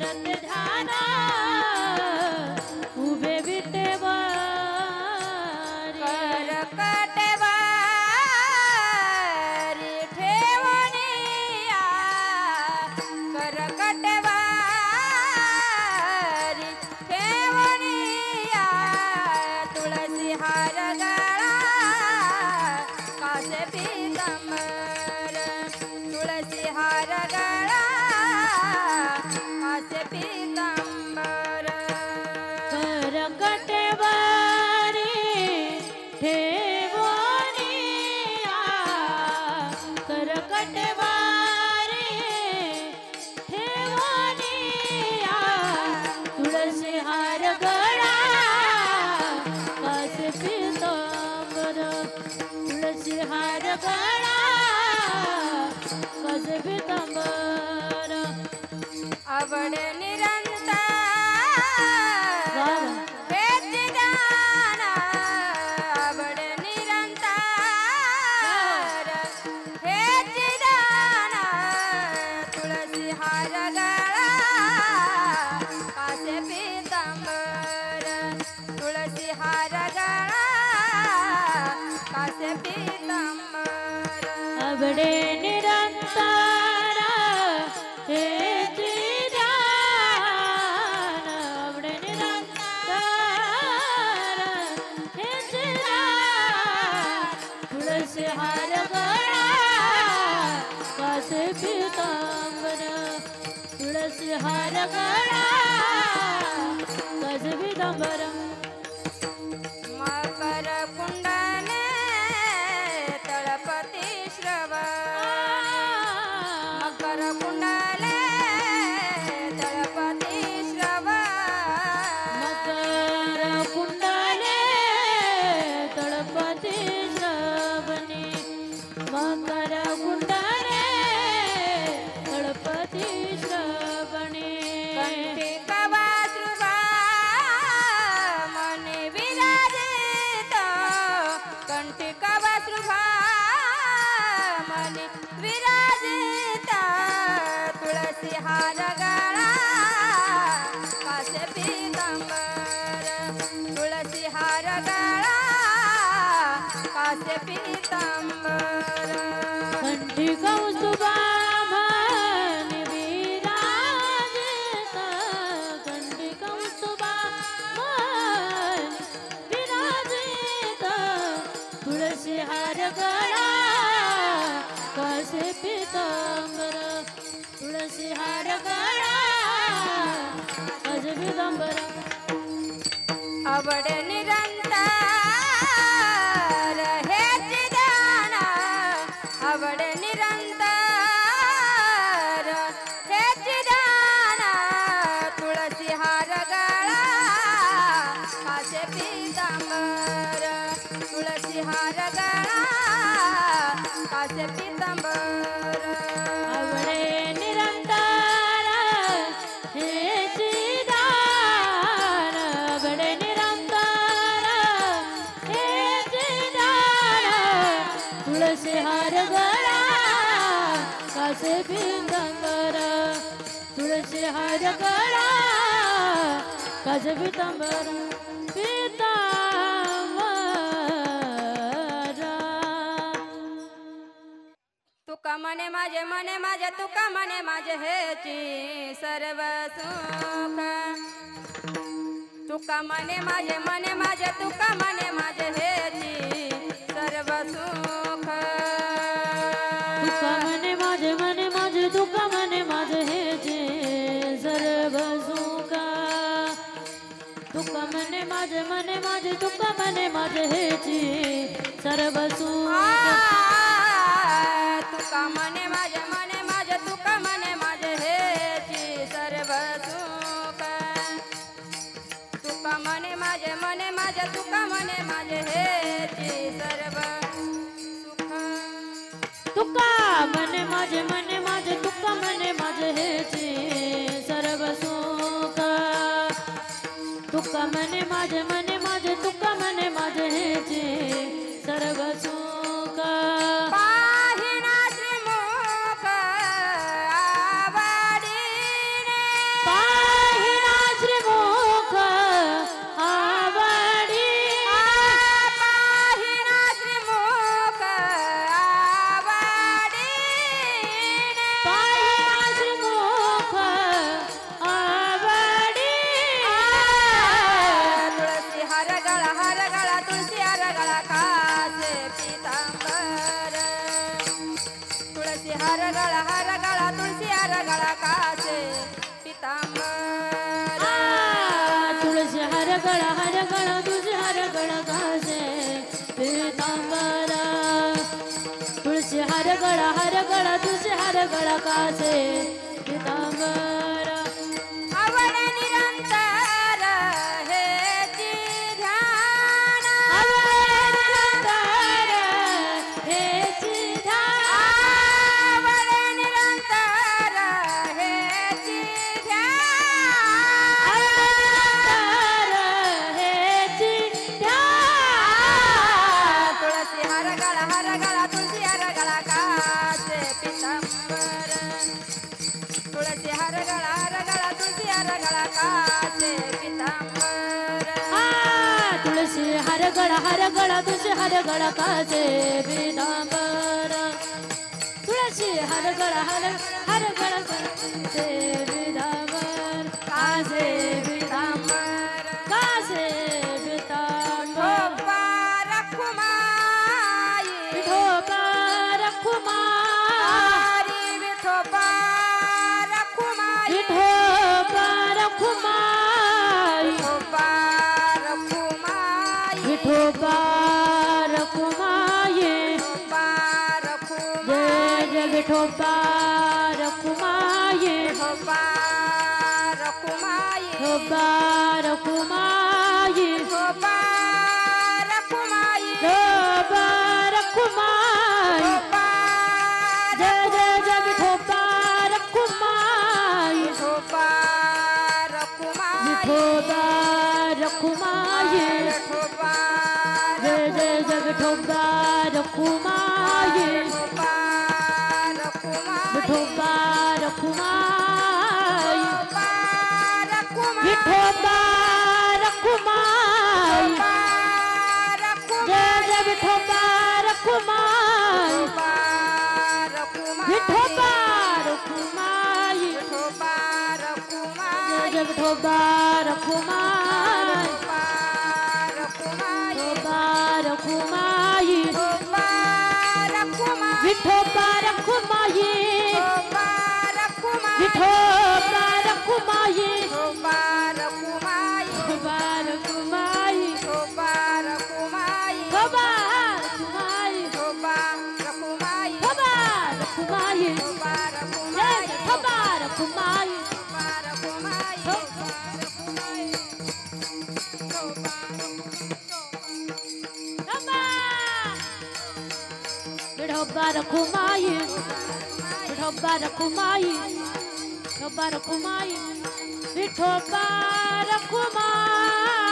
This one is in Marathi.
करत ध्यान Hara हार गळा कासे पितांबर तुळशी हार गळा कासे पितांबर कवासृभा मने विराजित तुळसी हार गळा कासे पितांबर तुळसी हार गळा पितांबर. कंठी पीताम्बर तुलसी निरंजन कासे पितांबर तुळशी हार गळा कासे पितांबर. पितांबर तुका मने माझे मने माझे तुका मने माझे हेची सर्व सुख. तुका मने माझे मने माझे तुका मने माझे हेची तुका मने माझे मने माझे, तुका मने माझे हे सर्व तुका मने माझे मने माझे, तुका मने माझे हेची सर्व तुका मने मने माझे, तुका मने माझे हेची माझे मने माझे तुका मने माझे हे जे सर्व सुख हार गळा हार गळा तुळशी हार गळा कासे. पितांबर. तुळशी हर गळा हर गळा तुझे हर गळा कासे. पितांबर. तुळशी हर गळा हर गळा तुझे हर गळा कासे. पितांबर. आवड निरंतर ध्यान. ध्यान हरगण तुष हरगण काजे विदाम्बर तुळसी हरगण हर हरगण काजे विदाम्बर काजे Mubarak Umayi Mubarak Umayi जय विठोबा रखुमाई ठोपा रखुमाई विठोबा रखुमाई ठोपा रखुमाई विठोबा रखुमाई ठोपा जय रखुमाई जय विठोबा रखुमाई ठोपा रखुमाई विठोबा रखुमाई ठोपा जय रखुमाई जय विठोबा मिठो पारख माये। Robada Kumayi, Robada Kumayi, Robada Kumayi, Robada Kumayi, Robada Kumayi.